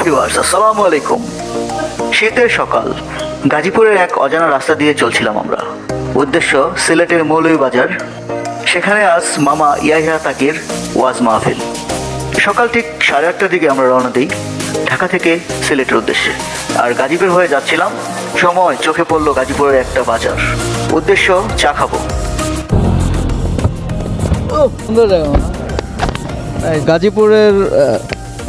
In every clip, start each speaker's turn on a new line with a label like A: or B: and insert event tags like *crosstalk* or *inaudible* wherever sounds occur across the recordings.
A: Viewers আসসালামু আলাইকুম। শীতের সকাল, গাজীপুরের এক অজানা রাস্তা দিয়ে চলছিলাম আমরা। উদ্দেশ্য, সিলেটের মৌলভীবাজার সেখানে আজ মামা ইয়াহিয়া তাকির ওয়াজ মাহফিল। সকাল ঠিক সাড়ে আটটার দিকে আমরা রওনা দিই ঢাকা থেকে সিলেটের উদ্দেশ্যে। আর গাজীপুর হয়ে যাচ্ছিলাম, সময় চোখে পড়ল গাজীপুরের একটা বাজার। উদ্দেশ্য, চা খাব।
B: গাজীপুরের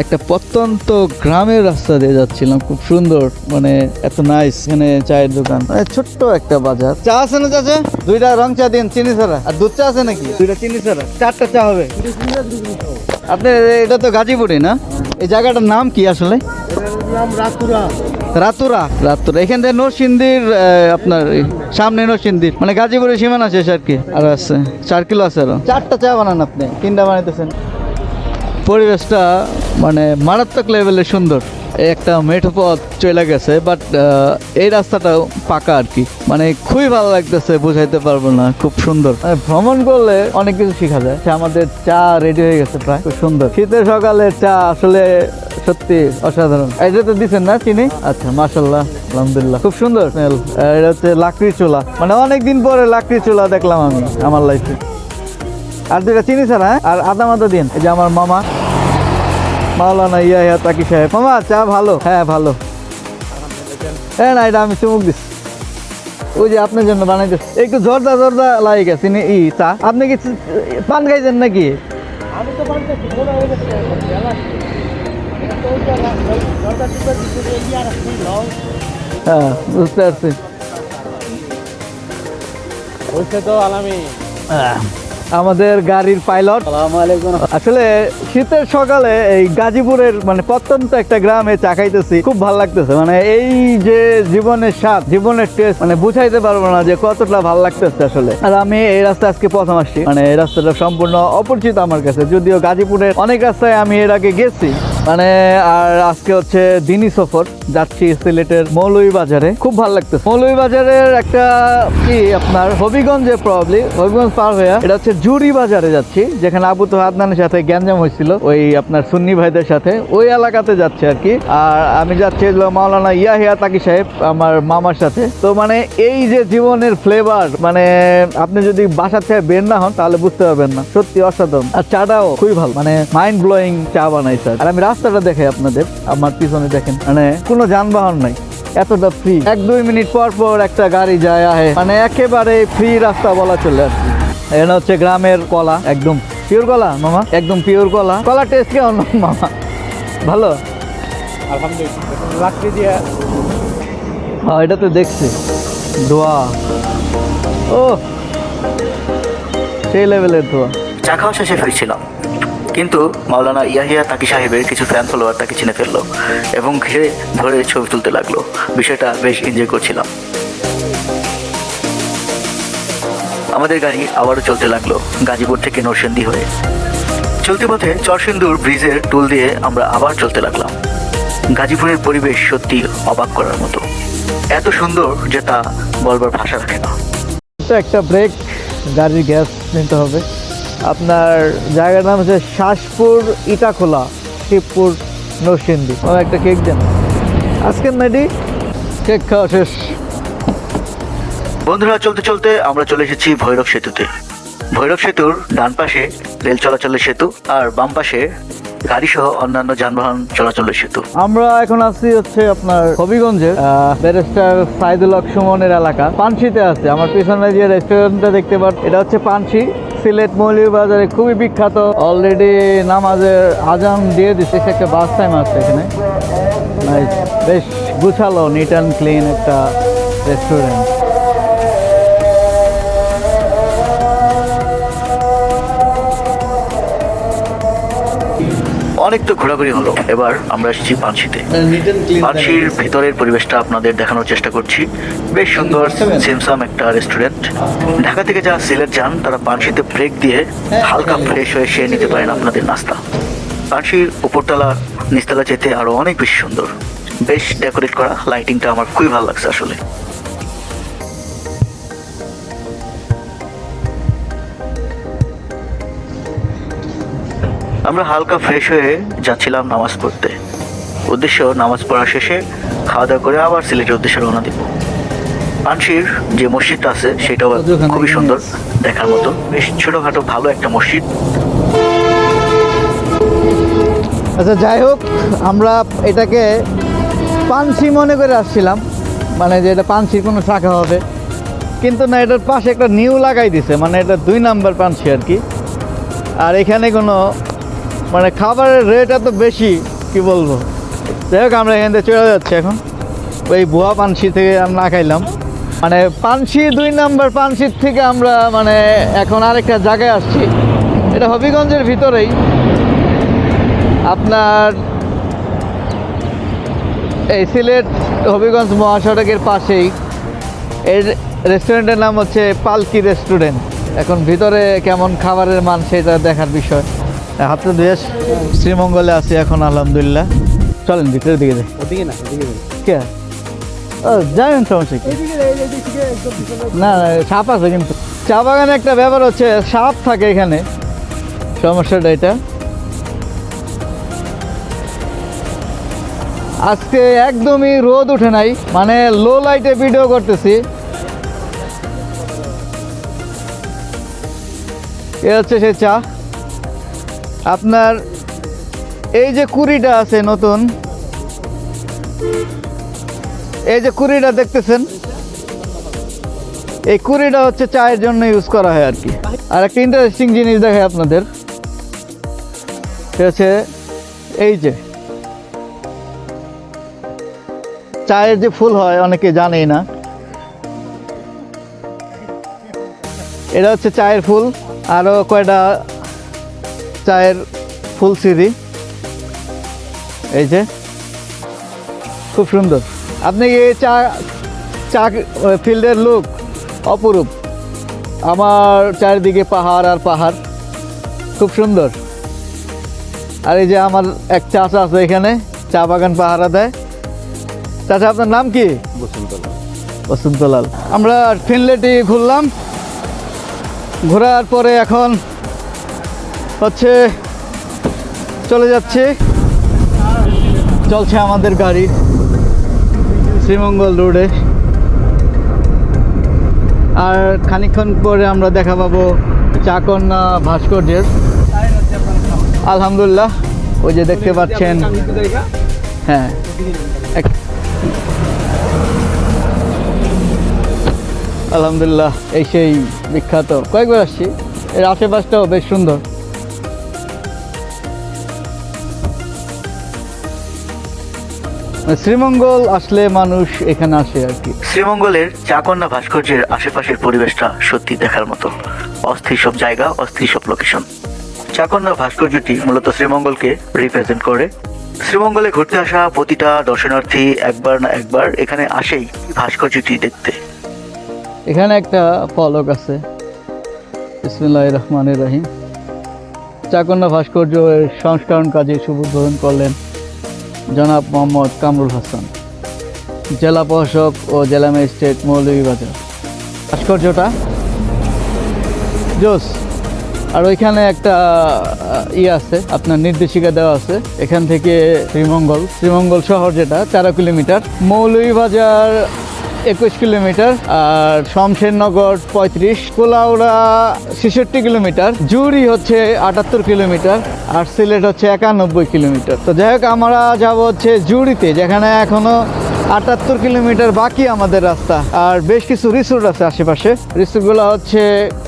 B: একটা প্রত্যন্ত গ্রামের রাস্তা দিয়ে যাচ্ছিলাম খুব সুন্দর মানে এত নাইস এখানে চায়ের দোকান। মানে ছোট্ট একটা বাজার। চা আছে না চাচা? দুইটা রং চা দিন চিনি ছাড়া। আর দুধ চা আছে নাকি? দুইটা চিনি ছাড়া। চারটা চা হবে। আপনি এটা তো গাজীপুরে না? এই জায়গাটার নাম কি আসলে? রাতুরা। রাতুরা। এখান থেকে নরসিন্দির আপনার সামনে নরসিন্দির মানে গাজীপুরের সীমানা শেষ আর কি। আর আছে চার কিলো আছে আরও। চারটা চা বানান আপনি তিনটা বানাইতেছেন। পরিবেশটা মানে মারাত্মক লেভেলে সুন্দর। একটা মেঠো পথ চলে গেছে বাট এই রাস্তাটাও পাকা আর কি। মানে খুবই ভালো লাগতেছে, বুঝাইতে পারব না, খুব সুন্দর। ভ্রমণ করলে অনেক কিছু শেখা যায়। আমাদের চা রেডি হয়ে গেছে প্রায়। খুব সুন্দর। শীতের সকালে চা আসলে সত্যি অসাধারণ। এটা তো দিচ্ছেন না চিনি? আচ্ছা মাশাল্লাহ আলহামদুলিল্লাহ। খুব সুন্দর স্মেল এটা হচ্ছে লাকড়ি চুলা। মানে অনেক দিন পরে লাকড়ি চুলা দেখলাম আমি, আমার লাইফে আর দুটা চিনি ছাড়া হ্যাঁ? আর আদা মাদা দিন। এই যে আমার মামা। মাওলানা ইয়া ইয়া তাকি সাহেব। মামা চা ভালো? হ্যাঁ ভালো। হ্যাঁ না এটা আমি চুমুক দিস ওই যে আপনার জন্য বানাইতে একটু জর্দা জর্দা লাগে গেছে ই চা। আপনি কি পান খাইছেন নাকি? হ্যাঁ বুঝতে পারছি। আহ, আমাদের গাড়ির পাইলট আসলে শীতের সকালে এই গাজীপুরের মানে প্রত্যন্ত একটা গ্রামে চা খাইতেছি খুব ভালো লাগতেছে। মানে এই যে জীবনের স্বাদ জীবনের টেস্ট মানে বুঝাইতে পারব না যে কতটা ভালো লাগতেছে আসলে। আর আমি এই রাস্তা আজকে প্রথম আসছি। মানে এই রাস্তাটা সম্পূর্ণ অপরিচিত আমার কাছে যদিও গাজীপুরের অনেক রাস্তায় আমি এর আগে গেছি। মানে আর আজকে হচ্ছে দিনই সফর, যাচ্ছি সিলেটের মৌলুই বাজারে খুব ভালো লাগতেছে। মৌলভী বাজারের একটা কি আপনার, হবিগঞ্জে প্রবলি হবিগঞ্জ পার হয়ে, এটা হচ্ছে জুরি বাজারে যাচ্ছি, যেখানে আবু তো আদনানের সাথে গ্যাঞ্জাম হয়েছিল, ওই আপনার সুন্নি ভাইদের সাথে, ওই এলাকাতে যাচ্ছে আর কি। আর আমি যাচ্ছি মাওলানা ইয়াহিয়া তাকি সাহেব, আমার মামার সাথে। তো মানে এই যে জীবনের ফ্লেভার মানে আপনি যদি বাসা থেকে বের না হন, তাহলে বুঝতে পারবেন না। সত্যি অসাধারণ। আর চাটাও খুবই ভালো মানে মাইন্ড ব্লোয়িং চা বানাই স্যার আর আমি রাস্তাটা দেখাই আপনাদের আমার পিছনে দেখেন মানে কোনো যানবাহন নাই এতটা ফ্রি এক দুই মিনিট পর পর একটা গাড়ি যায় আহে মানে একেবারে ফ্রি রাস্তা বলা চলে আর কি। এখানে হচ্ছে গ্রামের কলা একদম পিওর কলা মামা? একদম পিওর কলা। কলা টেস্ট কেমন মামা? ভালো? হ্যাঁ এটা তো দেখছি। ধোয়া। ও সেই লেভেলের ধোয়া।
A: চা খাওয়া শেষে ফিরছিলাম। কিন্তু মাওলানা ইয়াহিয়া তাকি সাহেবের কিছু ফ্যান ফলোয়ার তাকে চিনে ফেলল এবং ঘিরে ধরে ছবি তুলতে লাগল। বিষয়টা বেশ এনজয় করছিলাম। আমাদের গাড়ি আবারও চলতে লাগল গাজীপুর থেকে নরসিংদী হয়ে। চলতি পথে চরসিন্দুর ব্রিজের টুল দিয়ে আমরা আবার চলতে লাগলাম। গাজীপুরের পরিবেশ সত্যি অবাক করার মতো। এত সুন্দর যে তা বলবার ভাষা রাখে না।
B: একটা ব্রেক গাড়ির গ্যাস নিতে হবে। আপনার জায়গার নাম হচ্ছে শ্বাসপুর ইটাখোলা শিবপুর নরসিংদী। ও একটা কেক দেন। আজকের নাইডি কেক খাওয়া শেষ।
A: বন্ধুরা চলতে চলতে আমরা চলে এসেছি ভৈরব সেতুতে। ভৈরব সেতুর ডান পাশে রেল চলাচলের সেতু আর বাম পাশে গাড়ি সহ অন্যান্য যানবাহন চলাচলের সেতু।
B: আমরা এখন আছি হচ্ছে আপনার হবিগঞ্জের ব্যারিস্টার সাইদুল হক সুমনের এলাকা। পানশিতে আছে। আমার পিছনে যে রেস্টুরেন্টটা দেখতে পাচ্ছেন এটা হচ্ছে পানশি সিলেট মৌলিক বাজারে খুবই বিখ্যাত। অলরেডি নামাজের আজান দিয়ে দিচ্ছে একটা বাস টাইম আছে এখানে। বেশ গুছালো নিট অ্যান্ড ক্লিন একটা রেস্টুরেন্ট
A: অনেক তো ঘোরাঘুরি হলো। এবার আমরা এসেছি পানশিতে পানশির ভিতরের পরিবেশটা আপনাদের দেখানোর চেষ্টা করছি। বেশ সুন্দর সিমসাম একটা রেস্টুরেন্ট ঢাকা থেকে যারা সিলেট যান তারা পানশিতে ব্রেক দিয়ে হালকা ফ্রেশ হয়ে সে নিতে পারেন আপনাদের নাস্তা। পানশির উপরতলা নিচতলা যেতে আরও অনেক বেশি সুন্দর। বেশ ডেকোরেট করা লাইটিংটা আমার খুবই ভালো লাগছে আসলে। আমরা হালকা ফ্রেশ হয়ে যাচ্ছিলাম নামাজ পড়তে। উদ্দেশ্য নামাজ পড়া শেষে খাওয়া দাওয়া করে আবার সিলেটের উদ্দেশ্যে রওনা দিব। পানশির যে মসজিদটা আছে সেটাও খুবই সুন্দর দেখার মতো। বেশ ছোটোখাটো ভালো একটা মসজিদ।
B: আচ্ছা যাই হোক আমরা এটাকে পানসি মনে করে আসছিলাম। মানে যে এটা পানসির কোনো শাখা হবে। কিন্তু না এটার পাশে একটা নিউ লাগাই দিছে। মানে এটা দুই নাম্বার পানসি আর কি। আর এখানে কোনো মানে খাবারের রেট এত বেশি, কি বলব? যাই হোক, আমরা এখান থেকে চলে যাচ্ছি এখন। ওই বুয়া পানসি থেকে আমরা খাইলাম। মানে পানসি দুই নাম্বার পানসির থেকে আমরা মানে এখন আরেকটা জায়গায় আসছি। এটা হবিগঞ্জের ভিতরেই। আপনার এই সিলেট হবিগঞ্জ মহাসড়কের পাশেই। এর রেস্টুরেন্টের নাম হচ্ছে পালকি রেস্টুরেন্ট এখন ভিতরে কেমন খাবারের মান সেটা দেখার বিষয়। হাতে দেশ শ্রীমঙ্গলে আছি এখন আলহামদুলিল্লাহ। চলেন ভিতরের দিকে যাই।
C: ওদিকে না ওদিকে
B: কে? ও জানেন সমস্যা কি? না সাপ আছে কিন্তু। চা বাগানে একটা ব্যাপার হচ্ছে সাপ থাকে এখানে। সমস্যাটা এটা। আজকে একদমই রোদ উঠে নাই মানে লো লাইটে ভিডিও করতেছি। এ হচ্ছে সে চা। আপনার এই যে কুড়িটা আছে নতুন, এই যে কুড়িটা দেখতেছেন? এই কুড়িটা হচ্ছে চায়ের জন্য ইউজ করা হয় আর কি আর একটা ইন্টারেস্টিং জিনিস দেখায় আপনাদের। হচ্ছে এই যে, চায়ের যে ফুল হয়, অনেকে জানেই না। এটা হচ্ছে চায়ের ফুল। আরও কয়টা চায়ের ফুল সিঁড়ি। এই যে। খুব সুন্দর। আপনি এই চা চা ফিল্ডের লুক? অপরূপ। আমার চারিদিকে পাহাড় আর পাহাড়। খুব সুন্দর। আর এই যে আমার এক চাষা আছে এখানে চা বাগান পাহারা দেয়। চাচা আপনার নাম কি?
C: বসন্তলা
B: বসন্তলাল। আমরা ফিনলেটি ঘুরলাম। ঘোরার পরে এখন হচ্ছে, চলে যাচ্ছে। চলছে আমাদের গাড়ি, শ্রীমঙ্গল রোডে। আর খানিকক্ষণ পরে আমরা দেখা পাবো চাকন্যা ভাস্কর্যের। আলহামদুলিল্লাহ, ওই যে দেখতে পাচ্ছেন। হ্যাঁ আলহামদুলিল্লাহ, এই সেই বিখ্যাত। কয়েকবার আসছি, এর আশেপাশটাও বেশ সুন্দর। শ্রীমঙ্গল আসলে মানুষ এখানে আসে আর কি।
A: শ্রীমঙ্গলের চাকন্যা ভাস্কর্যের আশেপাশের পরিবেশটা সত্যি দেখার মতো। অস্থির সব জায়গা অস্থির সব লোকেশন চাকন্যা ভাস্কর্যটি মূলত শ্রীমঙ্গলকে রিপ্রেজেন্ট করে। শ্রীমঙ্গলে ঘুরতে আসা প্রতিটা দর্শনার্থী একবার না একবার এখানে আসেই ভাস্কর্যটি দেখতে।
B: এখানে একটা ফলক আছে। ইসমিল্লাহ রহমান রহিম। চাকন্যা ভাস্কর্য সংস্করণ কাজে শুভ উদ্বোধন করলেন। জনাব মোহাম্মদ কামরুল হাসান, জেলা প্রশাসক ও জেলা ম্যাজিস্ট্রেট মৌলভীবাজার ভাস্কর্যটা জোস, আর ওইখানে একটা ই আছে, আপনার নির্দেশিকা দেওয়া আছে, এখান থেকে শ্রীমঙ্গল শ্রীমঙ্গল শহর যেটা তেরো কিলোমিটার। মৌলভীবাজার একুশ কিলোমিটার, আর শমশেরনগর পঁয়ত্রিশ, কোলাউড়া ছেষট্টি কিলোমিটার জুড়ি হচ্ছে আটাত্তর কিলোমিটার, আর সিলেট হচ্ছে একানব্বই কিলোমিটার। তো যাই হোক, আমরা যাব হচ্ছে জুড়িতে যেখানে এখনও আটাত্তর কিলোমিটার বাকি আমাদের রাস্তা, আর বেশ কিছু রিসোর্ট আছে আশেপাশে। রিসোর্টগুলো হচ্ছে,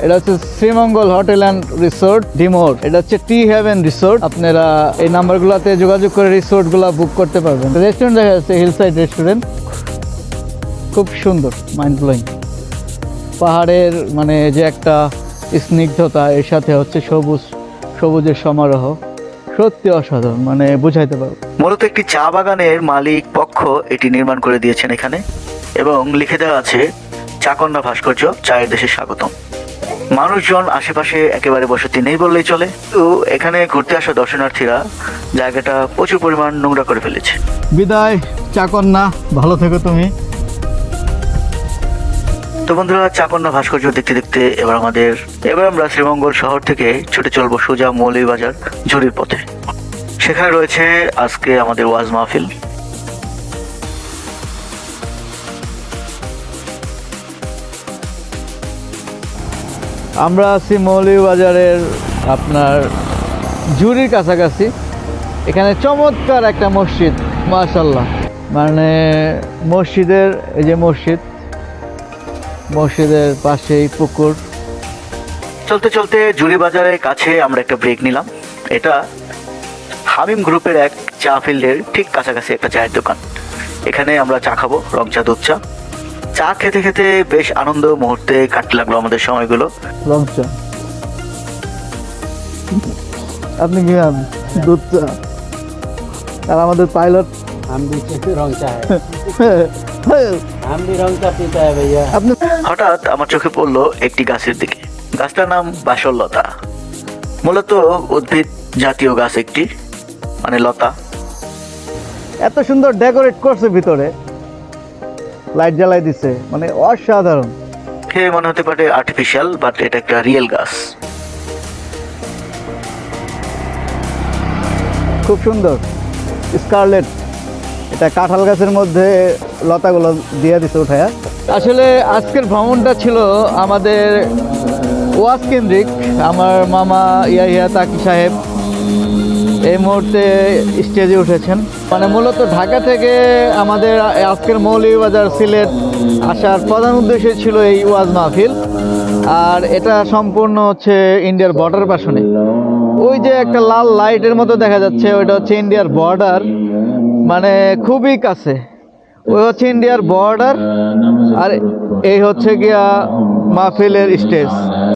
B: এটা হচ্ছে শ্রীমঙ্গল হোটেল অ্যান্ড রিসোর্ট, ডিমোর। এটা হচ্ছে টি হেভেন রিসোর্ট। আপনারা এই নাম্বারগুলোতে যোগাযোগ করে রিসোর্টগুলো বুক করতে পারবেন। রেস্টুরেন্ট দেখা যাচ্ছে হিলসাইড রেস্টুরেন্ট খুব সুন্দর মাইন্ড ব্লোয়িং পাহাড়ের মানে যে একটা স্নিগ্ধতা এর সাথে হচ্ছে সবুজ সবুজের সমারোহ সত্যি অসাধারণ মানে বুঝাইতে পারব।
A: মূলত একটি চা বাগানের মালিক পক্ষ এটি নির্মাণ করে দিয়েছেন এখানে এবং লিখে দেওয়া আছে চাকন্যা ভাস্কর্য চায়ের দেশে স্বাগতম। মানুষজন আশেপাশে একেবারে বসতি নেই বললেই চলে। তো এখানে ঘুরতে আসা দর্শনার্থীরা জায়গাটা প্রচুর পরিমাণ নোংরা করে ফেলেছে।
B: বিদায় চাকন্যা ভালো থেকো তুমি।
A: তো বন্ধুরা চাকন্যা ভাস্কর্য দেখতে দেখতে এবার আমাদের এবার আমরা শ্রীমঙ্গল শহর থেকে ছুটে চলবো সোজা মৌলভীবাজার ঝুড়ির পথে। সেখানে রয়েছে আজকে আমাদের ওয়াজ মাহফিল।
B: আমরা আছি মৌলভীবাজারের আপনার জুরির কাছাকাছি। এখানে চমৎকার একটা মসজিদ মাশাল্লাহ মানে মসজিদের এই যে মসজিদ মসজিদের পাশেই পুকুর।
A: চলতে চলতে জুড়ি বাজারের কাছে আমরা একটা ব্রেক নিলাম। এটা হামিম গ্রুপের এক চা ফিল্ডের ঠিক কাছাকাছি একটা চায়ের দোকান। এখানে আমরা চা খাব রং চা দুধ চা। চা খেতে খেতে বেশ আনন্দ মুহূর্তে কাটতে লাগল আমাদের সময়গুলো।
B: রং চা। আপনি কি দুধ চা। আর আমাদের পাইলট *laughs* *laughs*
A: হঠাৎ আমার চোখে পড়ল একটি গাছের দিকে। গাছটার নাম বাসরলতা মূলত উদ্ভিদ জাতীয় গাছ একটি মানে লতা।
B: এত সুন্দর ডেকোরেট করছে ভিতরে। লাইট জ্বালাই দিছে মানে অসাধারণ।
A: খেয়ে মনে হতে পারে আর্টিফিশিয়াল বাট এটা একটা রিয়েল গাছ।
B: খুব সুন্দর। স্কারলেট। এটা কাঁঠাল গাছের মধ্যে লতাগুলো দিয়ে দিছে উঠায়া। আসলে আজকের ভ্রমণটা ছিল আমাদের ওয়াজ কেন্দ্রিক, আমার মামা ইয়াহিয়া তাকি সাহেব এই মুহূর্তে স্টেজে উঠেছেন। মানে মূলত ঢাকা থেকে আমাদের আজকের মৌলভীবাজার সিলেট আসার প্রধান উদ্দেশ্য ছিল এই ওয়াজ মাহফিল, আর এটা সম্পূর্ণ হচ্ছে ইন্ডিয়ার বর্ডার পাশনে। ওই যে একটা লাল লাইটের মতো দেখা যাচ্ছে, ওইটা হচ্ছে ইন্ডিয়ার বর্ডার মানে খুবই কাছে। ওই হচ্ছে ইন্ডিয়ার বর্ডার আর এই হচ্ছে গিয়া মাহফিলের স্টেজ